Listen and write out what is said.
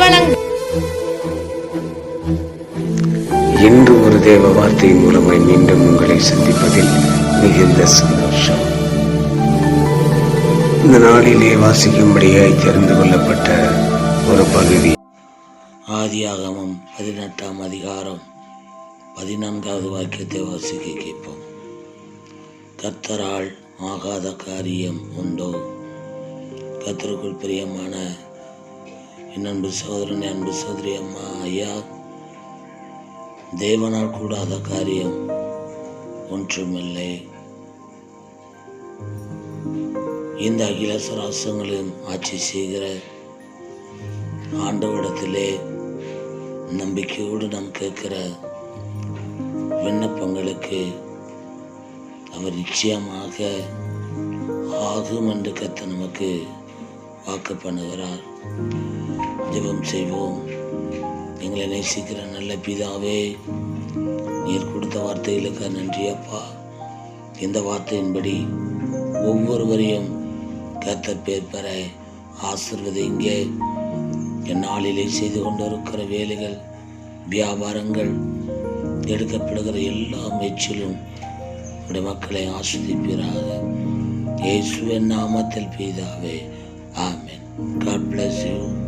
வழங்கும் இன்று ஒரு தேவ வார்த்தை மூலமாய் மீண்டும் உங்களை சந்திப்பதில் மிகுந்த சந்தோஷம். இந்த நாளிலே வாசிக்கும்படியாய் தெரிந்து கொள்ளப்பட்ட ஒரு பகுதி. ஆதியாகமம் பதினெட்டாம் அதிகாரம் பதினான்காவது வாக்கியத்தை வாசிக்க கேட்போம். கர்த்தரால் ஆகாத காரியம் உண்டோ? கர்த்தருக்குள் பிரியமான என் அன்பு சகோதரன் அன்பு சகோதரி அம்மா ஐயா. தேவனால் கூடாத காரியம் ஒன்றுமில்லை. இந்த அகில சராசங்களையும் ஆட்சி செய்கிற ஆண்டவடத்திலே நம்பிக்கையோடு நாம் கேட்கிற விண்ணப்பங்களுக்கு அவர் நிச்சயமாக ஆகும் என்று கத்த நமக்கு வாக்கு பண்ணுகிறார். ஜெபம் செய்வோம். எங்களை நேசிக்கிற நல்ல பிதாவே நீர் கொடுத்த வார்த்தைகளுக்கு நன்றி அப்பா. இந்த வார்த்தையின்படி ஒவ்வொருவரையும் கத்த பேர் பெற ஆசிர்வதிங்க என் நாளிலே செய்து கொண்டிருக்கிற வேலைகள் வியாபாரங்கள் எடுக்கப்படுகிற எல்லா முயற்சியிலும் உடைய மக்களை ஆஸ்வதிப்பீராக. இயேசுவின் நாமத்தில் பெய்தாவே God bless you.